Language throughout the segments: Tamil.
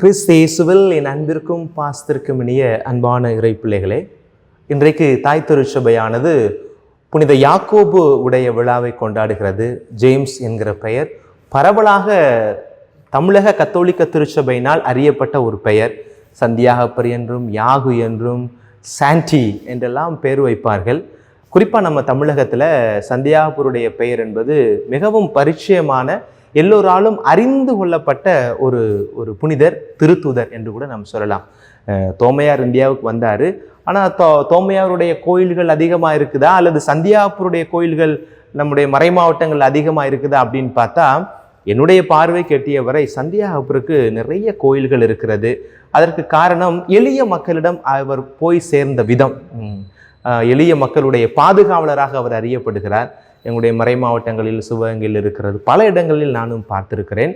கிறிஸ்து இயேசுவில் என் அன்பிற்கும் பாஸ்திற்கும் இனிய அன்பான இறை பிள்ளைகளே இன்றைக்கு தாய் திருச்சபையானது புனித யாக்கோபு உடைய விழாவை கொண்டாடுகிறது. ஜேம்ஸ் என்கிற பெயர். பரவலாக தமிழக கத்தோலிக்க திருச்சபையினால் அறியப்பட்ட ஒரு பெயர். சந்தியாகப்பர் என்றும் யாகு என்றும் சாண்டி என்றெல்லாம் பேர் வைப்பார்கள். குறிப்பாக நம்ம தமிழகத்தில் சந்தியாகப்பருடைய பெயர் என்பது மிகவும் பரிச்சயமான எல்லோராலும் அறிந்து கொள்ளப்பட்ட ஒரு ஒரு புனிதர் திருத்துதர் என்று கூட நாம் சொல்லலாம். தோமையார் இந்தியாவுக்கு வந்தார். ஆனால் தோ தோமையாருடைய கோயில்கள் அதிகமாக இருக்குதா? அல்லது சந்தியாபுருடைய கோயில்கள் நம்முடைய மறை மாவட்டங்கள் அதிகமாக இருக்குதா அப்படின்னு பார்த்தா என்னுடைய பார்வை கெட்டிய வரை சந்தியாகப்பூருக்கு நிறைய கோயில்கள் இருக்கிறது. அதற்கு காரணம் எளிய மக்களிடம் அவர் போய் சேர்ந்த விதம். எளிய மக்களுடைய பாதுகாவலராக அவர் அறியப்படுகிறார். எங்களுடைய மறை மாவட்டங்களில் சிவகங்கையில் இருக்கிறது. பல இடங்களில் நானும் பார்த்திருக்கிறேன்.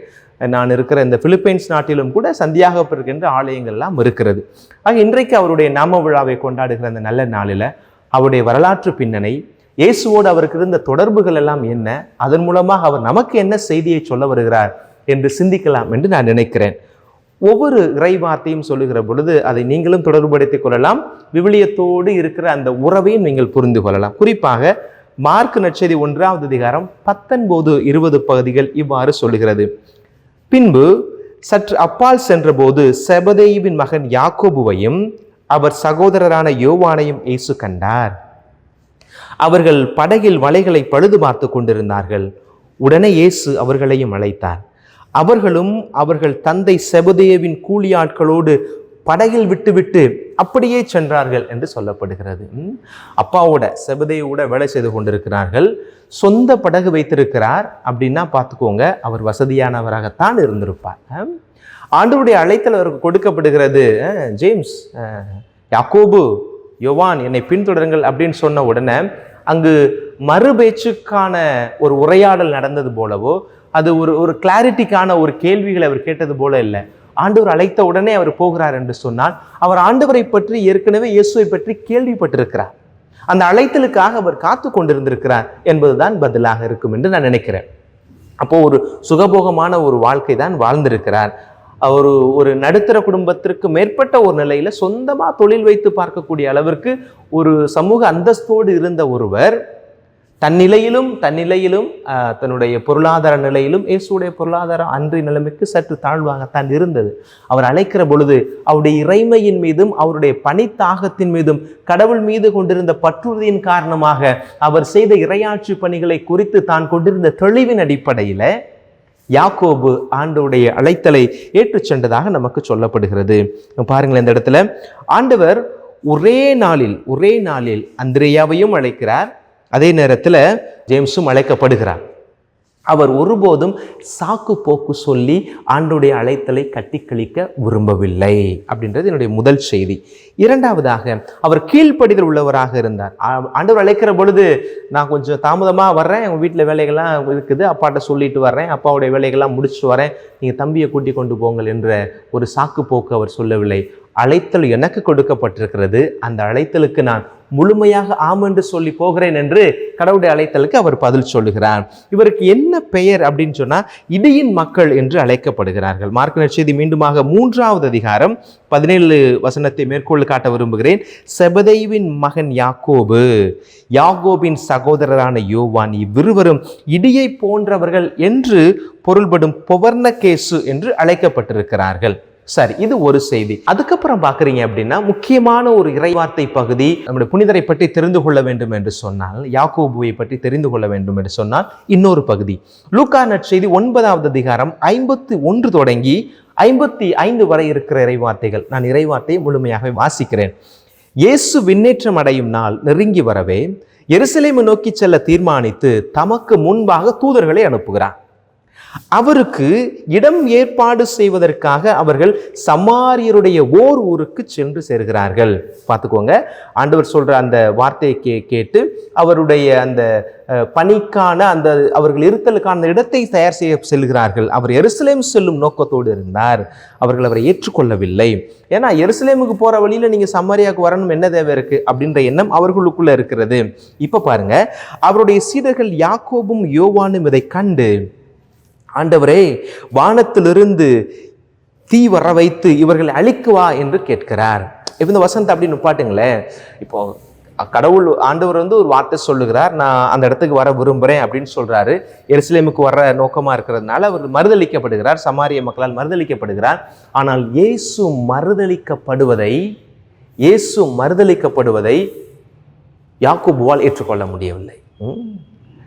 நான் இருக்கிற இந்த பிலிப்பைன்ஸ் நாட்டிலும் கூட சந்தியாகப்பருக்கின்ற ஆலயங்கள் எல்லாம் இருக்கிறது. ஆக இன்றைக்கு அவருடைய நாம விழாவை கொண்டாடுகிற அந்த நல்ல நாளில் அவருடைய வரலாற்று பின்னணி இயேசுவோடு அவருக்கு இருந்த தொடர்புகள் எல்லாம் என்ன? அதன் மூலமாக அவர் நமக்கு என்ன செய்தியை சொல்ல வருகிறார் என்று சிந்திக்கலாம் என்று நான் நினைக்கிறேன். ஒவ்வொரு இறைவார்த்தையும் சொல்லுகிற பொழுது அதை நீங்களும் தொடர்புபடுத்திக் கொள்ளலாம். விவிலியத்தோடு இருக்கிற அந்த உறவையும் நீங்கள் புரிந்து கொள்ளலாம். குறிப்பாக மார்க் நற்செய்தி ஒன்றாவது அதிகாரம் பத்தொன்பது இருபது பகுதிகள் இவ்வாறு சொல்லுகிறது. பின்பு சற்று அப்பால் சென்றபோது செபதேயுவின் மகன் யாக்கோபுவையும் அவர் சகோதரரான யோவானையும் இயேசு கண்டார். அவர்கள் படகில் வலைகளை பழுது பார்த்து கொண்டிருந்தார்கள். உடனே இயேசு அவர்களையும் அழைத்தார். அவர்களும் அவர்கள் தந்தை செபதேவின் கூலியாட்களோடு படகில் விட்டுவிட்டு அப்படியே சென்றார்கள் என்று சொல்லப்படுகிறது. அப்பாவோட செபதையோட வேலை செய்து கொண்டிருக்கிறார்கள். சொந்த படகு வைத்திருக்கிறார். அப்படின்னா பார்த்துக்கோங்க அவர் வசதியானவராகத்தான் இருந்திருப்பார். ஆம். ஆண்டவருடைய அழைத்தல் அவருக்கு கொடுக்கப்படுகிறது. ஜேம்ஸ் யாக்கோபு யோவான் என்னை பின்தொடருங்கள் அப்படின்னு சொன்ன உடனே அங்கு மறுபேச்சுக்கான ஒரு உரையாடல் நடந்தது போலவோ அது ஒரு ஒரு கிளாரிட்டிக்கான ஒரு கேள்விகளை அவர் கேட்டது போல இல்லை. ஆண்டவர் அழைத்த உடனே அவர் போகிறார் என்று சொன்னால் அவர் ஆண்டவரை பற்றி ஏற்கனவே இயேசுவை பற்றி கேள்விப்பட்டிருக்கிறார். அந்த அழைத்தலுக்காக அவர் காத்து கொண்டிருந்திருக்கிறார் என்பதுதான் பதிலாக இருக்கும் என்று நான் நினைக்கிறேன். அப்போ ஒரு சுகபோகமான ஒரு வாழ்க்கை தான் வாழ்ந்திருக்கிறார். அவர் ஒரு நடுத்தர குடும்பத்திற்கு மேற்பட்ட ஒரு நிலையில சொந்தமா தொழில் வைத்து பார்க்கக்கூடிய அளவிற்கு ஒரு சமூக அந்தஸ்தோடு இருந்த ஒருவர் தன்னிலையிலும் தன்னிலையிலும் தன்னுடைய பொருளாதார நிலையிலும் இயேசுடைய பொருளாதார அன்றைய நிலைமைக்கு சற்று தாழ்வாகத்தான் இருந்தது. அவர் அழைக்கிற பொழுது அவருடைய இறைமையின் மீதும் அவருடைய பணித்தாகத்தின் மீதும் கடவுள் மீது கொண்டிருந்த பற்றுறுதியின் காரணமாக அவர் செய்த இறையாட்சி பணிகளை குறித்து தான் கொண்டிருந்த தெளிவின் அடிப்படையில் யாக்கோபு ஆண்டவருடைய அழைத்தலை ஏற்றுச் சென்றதாக நமக்கு சொல்லப்படுகிறது. பாருங்களேன் இந்த இடத்துல ஆண்டவர் ஒரே நாளில் ஒரே நாளில் அந்திரேயாவையும் அழைக்கிறார் அதே நேரத்தில் ஜேம்ஸும் அழைக்கப்படுகிறார். அவர் ஒருபோதும் சாக்கு போக்கு சொல்லி ஆண்டுடைய அழைத்தலை கட்டி கழிக்க விரும்பவில்லை அப்படின்றது என்னுடைய முதல் செய்தி. இரண்டாவதாக அவர் கீழ்ப்படிதல் உள்ளவராக இருந்தார். ஆண்டவர் அழைக்கிற பொழுது நான் கொஞ்சம் தாமதமாக வர்றேன் எங்கள் வீட்டில் வேலைகள்லாம் இருக்குது அப்பாட்ட சொல்லிட்டு வர்றேன் அப்பாவுடைய வேலைகள்லாம் முடிச்சுட்டு வரேன் நீங்கள் தம்பியை கூட்டி கொண்டு போங்கள் என்ற ஒரு சாக்கு போக்கு அவர் சொல்லவில்லை. அழைத்தல் எனக்கு கொடுக்கப்பட்டிருக்கிறது. அந்த அழைத்தலுக்கு நான் முழுமையாக ஆம் என்று சொல்லி போகிறேன் என்று கடவுளுடைய அழைத்தலுக்கு அவர் பதில் சொல்லுகிறார். இவருக்கு என்ன பெயர் அப்படின்னு சொன்னா இடியின் மக்கள் என்று அழைக்கப்படுகிறார்கள். மார்க் நற்செய்தி மீண்டுமாக மூன்றாவது அதிகாரம் பதினேழு வசனத்தை மேற்கோள் காட்ட விரும்புகிறேன். செபதெய்வின் மகன் யாக்கோபு யாகோபின் சகோதரரான யோவான் இவ்விருவரும் இடியை போன்றவர்கள் என்று பொருள்படும் பொவர்ணகேசு என்று அழைக்கப்பட்டிருக்கிறார்கள். சரி இது ஒரு செய்தி. அதுக்கப்புறம் பார்க்குறீங்க அப்படின்னா முக்கியமான ஒரு இறைவார்த்தை பகுதி நம்முடைய புனிதரை பற்றி தெரிந்து கொள்ள வேண்டும் என்று சொன்னால் யாக்கோபுவை பற்றி தெரிந்து கொள்ள வேண்டும் என்று சொன்னால் இன்னொரு பகுதி. லூக்கா நற்செய்தி ஒன்பதாவது அதிகாரம் ஐம்பத்தி ஒன்று தொடங்கி ஐம்பத்தி ஐந்து வரை இருக்கிற இறைவார்த்தைகள். நான் இறைவார்த்தையை முழுமையாக வாசிக்கிறேன். இயேசு விண்ணேற்றம் அடையும் நாள் நெருங்கி வரவே எருசலேமை நோக்கி செல்ல தீர்மானித்து தமக்கு முன்பாக தூதர்களை அனுப்புகிறார். அவருக்கு இடம் ஏற்பாடு செய்வதற்காக அவர்கள் சமாரியருடைய ஓர் ஊருக்கு சென்று சேர்கிறார்கள். பார்த்துக்கோங்க. ஆண்டவர் சொல்கிற அந்த வார்த்தையை கே கேட்டு அவருடைய அந்த பணிக்கான அந்த அவர்கள் இருத்தலுக்கான அந்த இடத்தை தயார் செய்ய செல்கிறார்கள். அவர் எருசலேம் செல்லும் நோக்கத்தோடு இருந்தார். அவர்கள் அவரை ஏற்றுக்கொள்ளவில்லை. ஏன்னா எருசலேமுக்கு போகிற வழியில் நீங்கள் சமாரியாவுக்கு வரணும் என்ன தேவை இருக்குது அப்படின்ற எண்ணம் அவர்களுக்குள்ளே இருக்கிறது. இப்போ பாருங்க. அவருடைய சீடர்கள் யாக்கோபும் யோவானும் இதை கண்டு ஆண்டவரே வானத்திலிருந்து தீ வர வைத்து இவர்களை அழிக்குவா என்று கேட்கிறார். இப்போ இந்த வசந்த் அப்படின்னு பாட்டுங்களேன். இப்போ கடவுள் ஆண்டவர் வந்து ஒரு வார்த்தை சொல்லுகிறார் நான் அந்த இடத்துக்கு வர விரும்புகிறேன் அப்படின்னு சொல்கிறாரு எருசலேமுக்கு வர நோக்கமாக இருக்கிறதுனால அவர் மறுதளிக்கப்படுகிறார் சமாரிய மக்களால் மறுதளிக்கப்படுகிறார். ஆனால் இயேசு மறுதளிக்கப்படுவதை இயேசு மறுதளிக்கப்படுவதை யாக்குபுவால் ஏற்றுக்கொள்ள முடியவில்லை.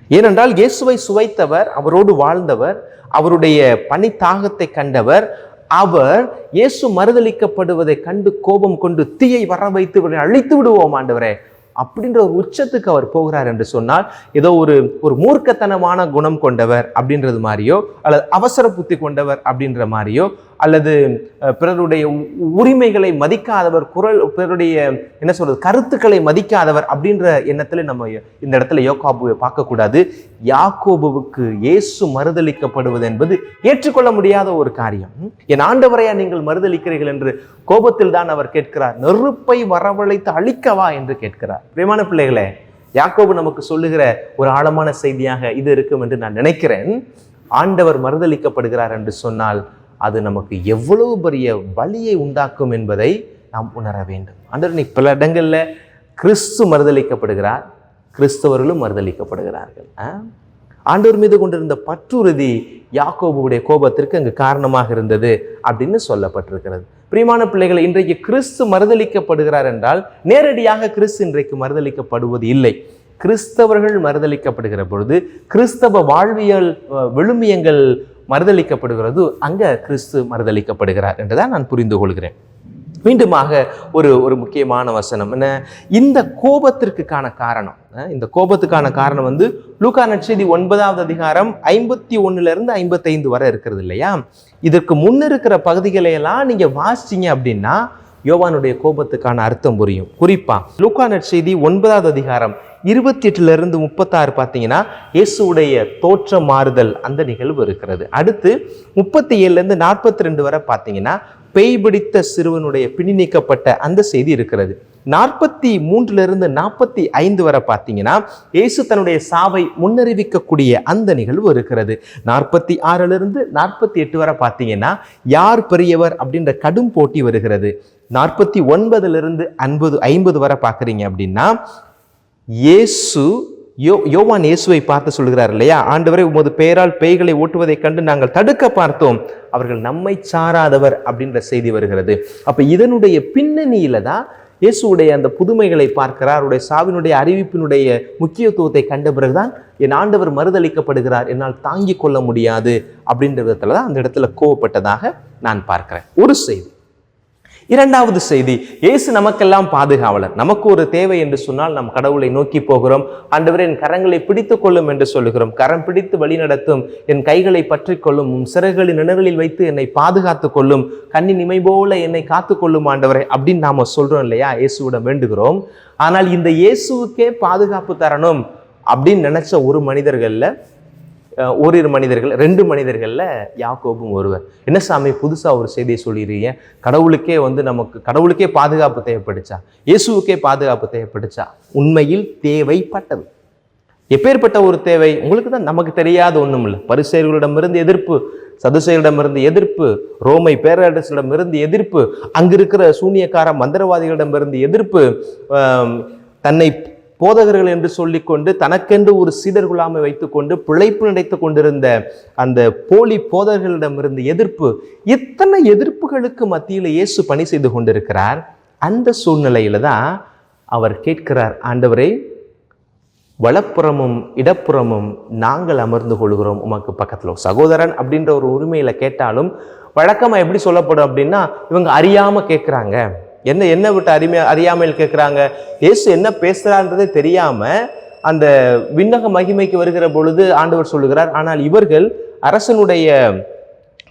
ஏனென்றால் இயேசுவை சுவைத்தவர் அவரோடு வாழ்ந்தவர் அவருடைய பனித்தாகத்தை கண்டவர் அவர் இயேசு மறுதளிக்கப்படுவதை கண்டு கோபம் கொண்டு தீயை வர வைத்து அழித்து விடுவோம் ஆண்டவரே. அப்படின்ற ஒரு உச்சத்துக்கு அவர் போகிறார் என்று சொன்னால் ஏதோ ஒரு ஒரு மூர்க்கத்தனமான குணம் கொண்டவர் அப்படின்றது மாதிரியோ அல்லது அவசர புத்தி கொண்டவர் அப்படின்ற மாதிரியோ அல்லது பிறருடைய உரிமைகளை மதிக்காதவர் குரல் பிறருடைய என்ன சொல்றது கருத்துக்களை மதிக்காதவர் அப்படின்ற எண்ணத்துல நம்ம இந்த இடத்துல யோகாபுவை பார்க்கக்கூடாது. யாக்கோபுவுக்கு இயேசு மறுதளிக்கப்படுவது என்பது ஏற்றுக்கொள்ள முடியாத ஒரு காரியம். என் ஆண்டவரையா நீங்கள் மறுதளிக்கிறீர்கள் என்று கோபத்தில் தான் அவர் கேட்கிறார். நெருப்பை வரவழைத்து அழிக்கவா என்று கேட்கிறார். பிரியமான பிள்ளைகளே யாக்கோபு நமக்கு சொல்லுகிற ஒரு ஆழமான செய்தியாக இது இருக்கும் என்று நான் நினைக்கிறேன். ஆண்டவர் மறுதளிக்கப்படுகிறார் என்று சொன்னால் அது நமக்கு எவ்வளவு பெரிய வலியை உண்டாக்கும் என்பதை நாம் உணர வேண்டும். அன்று நீ பல இடங்களில் கிறிஸ்து மறுதளிக்கப்படுகிறார் கிறிஸ்தவர்களும் மறுதளிக்கப்படுகிறார்கள். ஆ? ஆண்டவர் மீது கொண்டிருந்த பற்றுறுதி யாக்கோபுடைய கோபத்திற்கு அங்கு காரணமாக இருந்தது அப்படின்னு சொல்லப்பட்டிருக்கிறது. பிரியமான பிள்ளைகளை இன்றைக்கு கிறிஸ்து மறுதளிக்கப்படுகிறார் என்றால் நேரடியாக கிறிஸ்து இன்றைக்கு மறுதளிக்கப்படுவது இல்லை. கிறிஸ்தவர்கள் மறுதளிக்கப்படுகிற பொழுது கிறிஸ்தவ வாழ்வியல் விழுமியங்கள் மறுதளிக்கப்படுகிறது அங்கே கிறிஸ்து மறுதளிக்கப்படுகிறார் என்றுதான் நான் புரிந்து கொள்கிறேன். மீண்டுமாக ஒரு ஒரு முக்கியமான வசனம். என்ன? இந்த கோபத்திற்கான காரணம். இந்த கோபத்துக்கான காரணம் வந்து லூகா நற்செய்தி ஒன்பதாவது அதிகாரம் ஐம்பத்தி ஒன்றுலேருந்து ஐம்பத்தைந்து வரை இருக்கிறது இல்லையா? இதற்கு முன்னிருக்கிற இருக்கிற நீங்கள் எல்லாம் வாசிச்சீங்க அப்படின்னா யோவானுடைய கோபத்துக்கான அர்த்தம் புரியும். குறிப்பாக லூகா நட்செய்தி ஒன்பதாவது அதிகாரம் இருபத்தி எட்டுலேருந்து முப்பத்தாறு பார்த்தீங்கன்னா இயேசுவுடைய தோற்ற மாறுதல் அந்த நிகழ்வு இருக்கிறது. அடுத்து முப்பத்தி ஏழுலேருந்து நாற்பத்தி ரெண்டு வரை பார்த்தீங்கன்னா பேய் பிடித்த சிறுவனுடைய பிணி நீக்கப்பட்ட அந்த செய்தி இருக்கிறது. நாற்பத்தி மூன்றுலேருந்து நாற்பத்தி ஐந்து வரை பார்த்தீங்கன்னா இயேசு தன்னுடைய சாவை முன்னறிவிக்கக்கூடிய அந்த நிகழ்வு இருக்கிறது. நாற்பத்தி ஆறுலேருந்து நாற்பத்தி எட்டு வரை பார்த்தீங்கன்னா யார் பெரியவர் அப்படின்ற கடும் போட்டி வருகிறது. நாற்பத்தி ஒன்பதுலேருந்து ஐம்பது ஐம்பது வரை பார்க்குறீங்க அப்படின்னா இயேசு யோ யோவான் இயேசுவை பார்த்து சொல்கிறார் இல்லையா? ஆண்டவரை உமது பெயரால் பேய்களை ஓட்டுவதைக் கண்டு நாங்கள் தடுக்க பார்த்தோம். அவர்கள் நம்மை சாராதவர் அப்படின்ற செய்தி வருகிறது. அப்போ இதனுடைய பின்னணியில தான் இயேசுடைய அந்த புதுமைகளை பார்க்கிறார். அவருடைய சாவினுடைய அறிவிப்பினுடைய முக்கியத்துவத்தை கண்ட பிறகுதான் என் ஆண்டவர் மறுதளிக்கப்படுகிறார். என்னால் தாங்கிக் கொள்ள முடியாது அப்படின்ற விதத்தில் தான் அந்த இடத்துல கோவப்பட்டதாக நான் பார்க்கிறேன். ஒரு செய்தி. இரண்டாவது செய்தி இயேசு நமக்கெல்லாம் பாதுகாவலர். நமக்கு ஒரு தேவை என்று சொன்னால் நம் கடவுளை நோக்கி போகிறோம். ஆண்டவர் என் கரங்களை பிடித்துக் கொள்ளும் என்று சொல்லுகிறோம். கரம் பிடித்து வழிநடத்தும் என் கைகளை பற்றிக்கொள்ளும் சிறகுகளின் நிழலில் வைத்து என்னை பாதுகாத்துக் கொள்ளும் கண்ணின் இமை போல என்னை காத்துக்கொள்ளும் கொள்ளும் அப்படின்னு நாம சொல்றோம் இல்லையா? இயேசுவிடம் வேண்டுகிறோம். ஆனால் இந்த இயேசுவுக்கே பாதுகாப்பு தரணும் அப்படின்னு நினைச்ச ஒரு மனிதர்கள்ல ஓரிரு மனிதர்கள் ரெண்டு மனிதர்களில் யாக்கோபும் ஒருவர். என்ன சாமி புதுசாக ஒரு செய்தியை சொல்லிடுறீங்க கடவுளுக்கே வந்து நமக்கு கடவுளுக்கே பாதுகாப்பு தேவைப்படுச்சா இயேசுவுக்கே பாதுகாப்பு தேவைப்படுச்சா உண்மையில் தேவைப்பட்டது. எப்பேற்பட்ட ஒரு தேவை? உங்களுக்கு தான் நமக்கு தெரியாத ஒன்றும் இல்லை. பரிசெயர்களிடமிருந்து எதிர்ப்பு சதுசேயரிடமிருந்து எதிர்ப்பு ரோமை பேரரசிடமிருந்து எதிர்ப்பு அங்கிருக்கிற சூனியக்கார மந்திரவாதிகளிடமிருந்து எதிர்ப்பு தன்னை போதகர்கள் என்று சொல்லிக்கொண்டு தனக்கென்று ஒரு சீடர் குலாமை வைத்துக்கொண்டு பிழைப்பு நினைத்து கொண்டிருந்த அந்த போலி போதகர்களிடமிருந்து எதிர்ப்பு இத்தனை எதிர்ப்புகளுக்கு மத்தியில் இயேசு பணி செய்து கொண்டிருக்கிறார்? அந்த சூழ்நிலையில தான் அவர் கேட்கிறார் ஆண்டவரே வலப்புறமும் இடப்புறமும் நாங்கள் அமர்ந்து கொள்கிறோம் உமக்கு பக்கத்தில். சகோதரன் அப்படின்ற ஒரு உரிமையில கேட்டாலும் வழக்கமாக எப்படி சொல்லப்படும் அப்படின்னா இவங்க அறியாமல் கேட்குறாங்க. என்ன என்ன விட்டு அறிமை அறியாமல் கேட்குறாங்க? இயேசு என்ன பேசுகிறான்றதே தெரியாமல் அந்த விண்ணக மகிமைக்கு வருகிற பொழுது ஆண்டவர் சொல்லுகிறார் ஆனால் இவர்கள் அரசனுடைய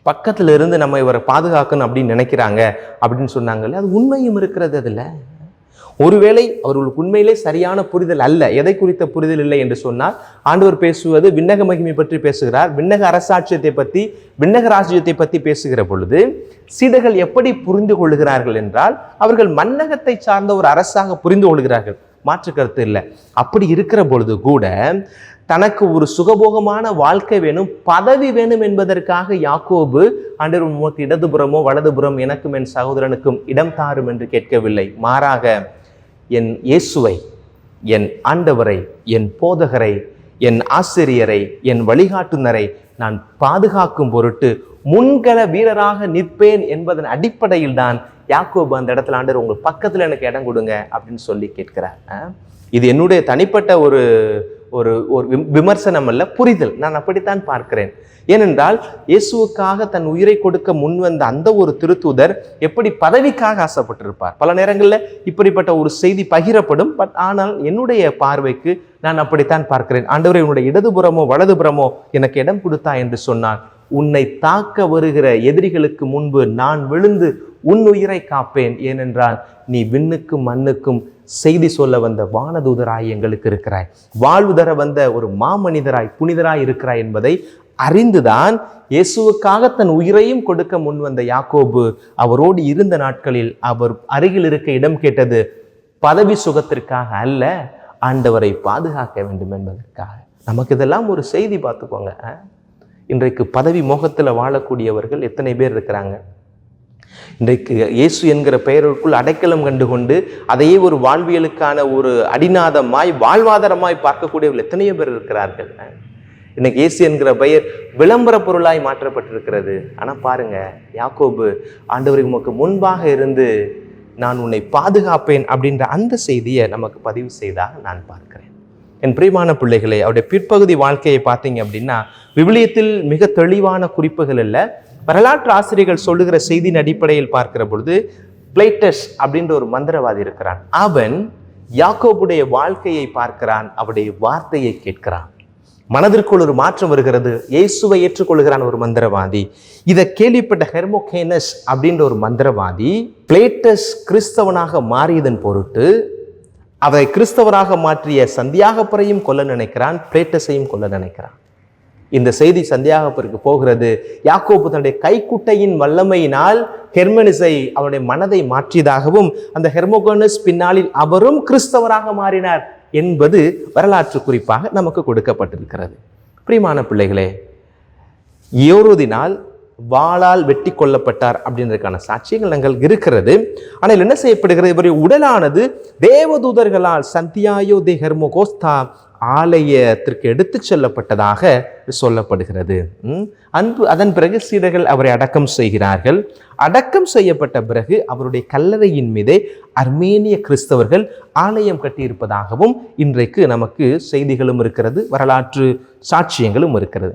பக்கத்தில் இருந்து நம்ம இவரை பாதுகாக்கணும் அப்படின்னு நினைக்கிறாங்க அப்படின்னு சொன்னாங்கல்ல அது உண்மையும் இருக்கிறது அதில். ஒருவேளை அவர்களுக்கு உண்மையிலே சரியான புரிதல் அல்ல. எதை குறித்த புரிதல் இல்லை என்று சொன்னால் ஆண்டவர் பேசுவது விண்ணக மகிமை பற்றி பேசுகிறார். விண்ணக அரசாட்சியத்தை பற்றி விண்ணக ராஜ்யத்தை பற்றி பேசுகிற பொழுது சீடர்கள் எப்படி புரிந்து கொள்கிறார்கள் என்றால் அவர்கள் மன்னகத்தை சார்ந்த ஒரு அரசாக புரிந்து கொள்கிறார்கள். மாற்று கருத்து இல்லை. அப்படி இருக்கிற பொழுது கூட தனக்கு ஒரு சுகபோகமான வாழ்க்கை வேணும் பதவி வேணும் என்பதற்காக யாக்கோபு ஆண்டவர் உமக்கு இடதுபுறமோ வலதுபுறம் எனக்கும் என் சகோதரனுக்கும் இடம் தாரும் என்று கேட்கவில்லை. மாறாக என் இயேசுவை என் ஆண்டவரை என் போதகரை என் ஆசிரியரை என் வழிகாட்டுனரை நான் பாதுகாக்கும் பொருட்டு முன்கள வீரராக நிற்பேன் என்பதன் அடிப்படையில் தான் யாக்கோபு அந்த இடத்துல ஆண்டவர் உங்கள் பக்கத்தில் எனக்கு இடம் கொடுங்க அப்படின்னு சொல்லி கேட்கிறார். இது என்னுடைய தனிப்பட்ட ஒரு ஒரு ஒரு விம்- விமர்சனம் அல்ல புரிதல். நான் அப்படித்தான் பார்க்கிறேன். ஏனென்றால் இயேசுவுக்காக தன் உயிரை கொடுக்க முன்வந்த அந்த ஒரு திருத்தூதர் எப்படி பதவிக்காக ஆசைப்பட்டிருப்பார். பல நேரங்களில் இப்படிப்பட்ட ஒரு செய்தி பகிரப்படும். பட் ஆனால் என்னுடைய பார்வைக்கு நான் அப்படித்தான் பார்க்கிறேன். ஆண்டவரை உன்னுடைய இடதுபுறமோ வலதுபுறமோ எனக்கு இடம் கொடுத்தா என்று சொன்னார் உன்னை தாக்க வருகிற எதிரிகளுக்கு முன்பு நான் விழுந்து உன் உயிரை காப்பேன். ஏனென்றால் நீ விண்ணுக்கும் மண்ணுக்கும் செய்தி சொல்ல வந்த வானதூதராய் எங்களுக்கு இருக்கிறாய். வாழ்வு தர வந்த ஒரு மாமனிதராய் புனிதராய் இருக்கிறாய் என்பதை அறிந்துதான் இயேசுவுக்காக தன் உயிரையும் கொடுக்க முன் வந்த யாக்கோபு அவரோடு இருந்த நாட்களில் அவர் அருகில் இருக்க இடம் கேட்டது பதவி சுகத்திற்காக அல்ல ஆண்டவரை பாதுகாக்க வேண்டும் என்பதற்காக. நமக்கு இதெல்லாம் ஒரு செய்தி பார்த்துக்கோங்க. இன்றைக்கு பதவி மோகத்தில் வாழக்கூடியவர்கள் எத்தனை பேர் இருக்கிறாங்க? இன்றைக்கு இயேசு என்கிற பெயருக்குள் அடைக்கலம் கண்டு கொண்டு அதையே ஒரு வாழ்வியலுக்கான ஒரு அடிநாதமாய் வாழ்வாதாரமாய் பார்க்கக்கூடியவர்கள் எத்தனையோ பேர் இருக்கிறார்கள். இன்னைக்கு இயேசு என்கிற பெயர் விளம்பர பொருளாய் மாற்றப்பட்டிருக்கிறது. ஆனால் பாருங்க யாக்கோபு ஆண்டவருக்கு உமக்கு முன்பாக இருந்து நான் உன்னை பாதுகாப்பேன் அப்படின்ற அந்த செய்தியை நமக்கு பதிவு செய்தாக நான் பார்க்கிறேன். என் பிரியமான பிள்ளைகளை அவருடைய பிற்பகுதி வாழ்க்கையை பார்த்தீங்க அப்படின்னா விவிலியத்தில் மிக தெளிவான குறிப்புகள் இல்லை வரலாற்று ஆசிரியர்கள் சொல்லுகிற செய்தியின் அடிப்படையில் பார்க்கிற பொழுது பிளேட்டஸ் அப்படின்ற ஒரு மந்திரவாதி இருக்கிறான். அவன் யாக்கோபுடைய வாழ்க்கையை பார்க்கிறான் அவருடைய வார்த்தையை கேட்கிறான். மனதிற்குள் ஒரு மாற்றம் வருகிறது. இயேசுவை ஏற்றுக்கொள்கிறான் ஒரு மந்திரவாதி. இதை கேள்விப்பட்ட ஹெர்மோகேனஸ் அப்படின்ற ஒரு மந்திரவாதி பிளேட்டஸ் கிறிஸ்தவனாக மாறியதன் பொருட்டு அதை கிறிஸ்தவராக மாற்றிய சந்தியாகப்பரையும் கொல்ல நினைக்கிறான் பிளேட்டஸையும் கொல்ல நினைக்கிறான். இந்த செய்தி சந்தியாகப்பருக்கு போகிறது. யாக்கோபு தன்னுடைய கைக்குட்டையின் வல்லமையினால் ஹெர்மனிஸை அவனுடைய மனதை மாற்றியதாகவும் அந்த ஹெர்மோகோனஸ் பின்னாளில் அவரும் கிறிஸ்தவராக மாறினார் என்பது வரலாற்று குறிப்பாக நமக்கு கொடுக்கப்பட்டிருக்கிறது. பிரியமான பிள்ளைகளே ஏரோதினால் வாளால் வெட்டி கொல்லப்பட்டார் அப்படின்றதுக்கான சாட்சியங்கள் நாங்கள் இருக்கிறது. ஆனால் என்ன செய்யப்படுகிறது? இவருடைய உடலானது தேவதூதர்களால் சந்தியாயோ தே ஹெர்மோகோஸ்தா ஆலயத்திற்கு எடுத்துச் செல்லப்பட்டதாக சொல்லப்படுகிறது. அன்பு அதன் பிறகு சீடர்கள் அவரை அடக்கம் செய்கிறார்கள். அடக்கம் செய்யப்பட்ட பிறகு அவருடைய கல்லறையின் மீதே அர்மேனிய கிறிஸ்தவர்கள் ஆலயம் கட்டியிருப்பதாகவும் இன்றைக்கு நமக்கு செய்திகளும் இருக்கிறது வரலாற்று சாட்சியங்களும் இருக்கிறது.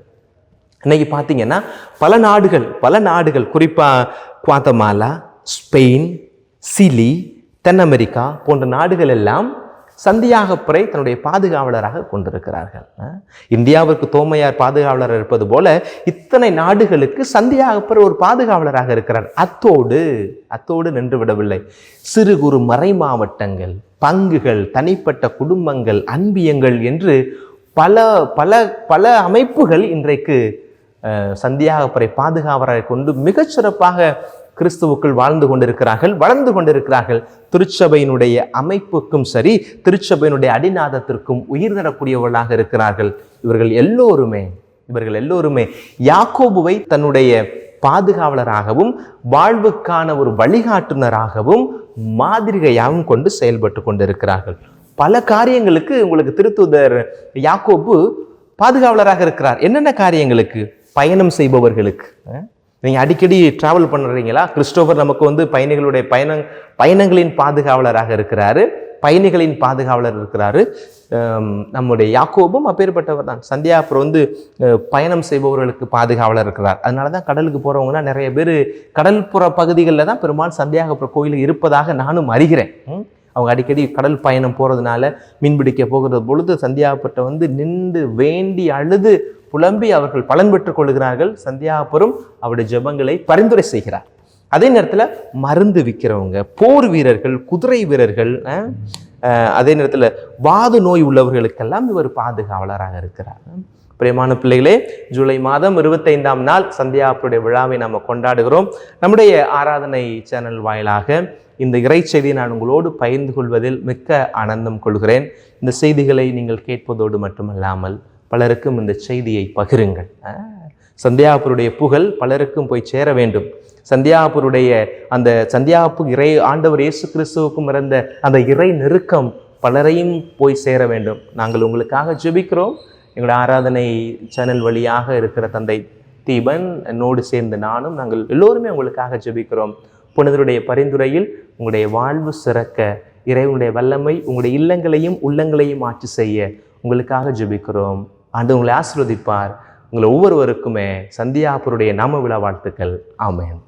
இன்னைக்கு பார்த்தீங்கன்னா பல நாடுகள் பல நாடுகள் குறிப்பாக குவாத்தமாலா ஸ்பெயின் சிலி தென் அமெரிக்கா போன்ற நாடுகள் எல்லாம் சந்தியாகப்புரை தன்னுடைய பாதுகாவலராக கொண்டிருக்கிறார்கள். இந்தியாவிற்கு தோமையார் பாதுகாவலர் இருப்பது போல இத்தனை நாடுகளுக்கு சந்தியாகப்புரை ஒரு பாதுகாவலராக இருக்கிறார். அத்தோடு அத்தோடு நின்று விடவில்லை. சிறு குறு மறை மாவட்டங்கள் பங்குகள் தனிப்பட்ட குடும்பங்கள் அன்பியங்கள் என்று பல பல பல அமைப்புகள் இன்றைக்கு சந்தியாகப்பரை பாதுகாவலரை கொண்டு மிகச்சிறப்பாக கிறிஸ்துவுக்குள் வாழ்ந்து கொண்டிருக்கிறார்கள் வளர்ந்து கொண்டிருக்கிறார்கள். திருச்சபையினுடைய அமைப்புக்கும் சரி திருச்சபையினுடைய அடிநாதத்திற்கும் உயிர் தரக்கூடியவர்களாக இருக்கிறார்கள். இவர்கள் எல்லோருமே இவர்கள் எல்லோருமே யாக்கோபுவை தன்னுடைய பாதுகாவலராகவும் வாழ்வுக்கான ஒரு வழிகாட்டுனராகவும் மாதிரிகையாகவும் கொண்டு செயல்பட்டு கொண்டிருக்கிறார்கள். பல காரியங்களுக்கு உங்களுக்கு திருத்துதர் யாக்கோபு பாதுகாவலராக இருக்கிறார். என்னென்ன காரியங்களுக்கு? பயணம் செய்பவர்களுக்கு நீங்கள் அடிக்கடி ட்ராவல் பண்ணுறீங்களா கிறிஸ்டோபர் நமக்கு வந்து பயணிகளுடைய பயணம் பயணங்களின் பாதுகாவலராக இருக்கிறாரு. பயணிகளின் பாதுகாவலர் இருக்கிறாரு. நம்முடைய யாக்கோபும் அப்பேற்பட்டவர் தான். சந்தியாபுரம் வந்து பயணம் செய்பவர்களுக்கு பாதுகாவலர் இருக்கிறார். அதனால தான் கடலுக்கு போகிறவங்கன்னா நிறைய பேர் கடல்புற பகுதிகளில் தான் பெரும்பாலும் சந்தியாகப்புற கோயில் இருப்பதாக நானும் அறிகிறேன். அவங்க அடிக்கடி கடல் பயணம் போகிறதுனால மீன்பிடிக்க போகிறது பொழுது சந்தியாகப்பட்ட வந்து நின்று வேண்டி அழுது புலம்பி அவர்கள் பலன் பெற்றுக் கொள்கிறார்கள். சந்தியாபுரம் அவருடைய ஜெபங்களை பரிந்துரை செய்கிறார். அதே நேரத்தில் மருந்து விற்கிறவங்க போர் வீரர்கள் குதிரை வீரர்கள் அதே நேரத்தில் வாது நோய் உள்ளவர்களுக்கெல்லாம் இவர் பாதுகாவலராக இருக்கிறார். பிரியமான பிள்ளைகளே ஜூலை மாதம் இருபத்தைந்தாம் நாள் சந்தியாப்புடைய விழாவை நாம் கொண்டாடுகிறோம். நம்முடைய ஆராதனை சேனல் வாயிலாக இந்த இறை செய்தியை நான் உங்களோடு பகிர்ந்து கொள்வதில் மிக்க ஆனந்தம் கொள்கிறேன். இந்த செய்திகளை நீங்கள் கேட்பதோடு மட்டுமல்லாமல் பலருக்கும் இந்த செய்தியை பகிருங்கள். சந்தியாபுருடைய புகழ் பலருக்கும் போய் சேர வேண்டும். சந்தியாபுருடைய அந்த சந்தியாபு இறை ஆண்டவர் இயேசு கிறிஸ்துவுக்கும் இருந்த அந்த இறை நெருக்கம் பலரையும் போய் சேர வேண்டும். நாங்கள் உங்களுக்காக ஜெபிக்கிறோம். எங்களுடைய ஆராதனை சேனல் வழியாக இருக்கிற தந்தை தீபன் என்னோடு சேர்ந்து நானும் நாங்கள் எல்லோருமே உங்களுக்காக ஜெபிக்கிறோம். புனிதருடைய பரிந்துரையில் உங்களுடைய வாழ்வு சிறக்க இறைவனுடைய வல்லமை உங்களுடைய இல்லங்களையும் உள்ளங்களையும் ஆட்சி செய்ய உங்களுக்காக ஜெபிக்கிறோம். ஆண்டு உங்களை ஆசிர்வதிப்பார். உங்களை ஒவ்வொருவருக்குமே சந்தியாபுருடைய நாம விழா வாழ்த்துக்கள். ஆமேன்.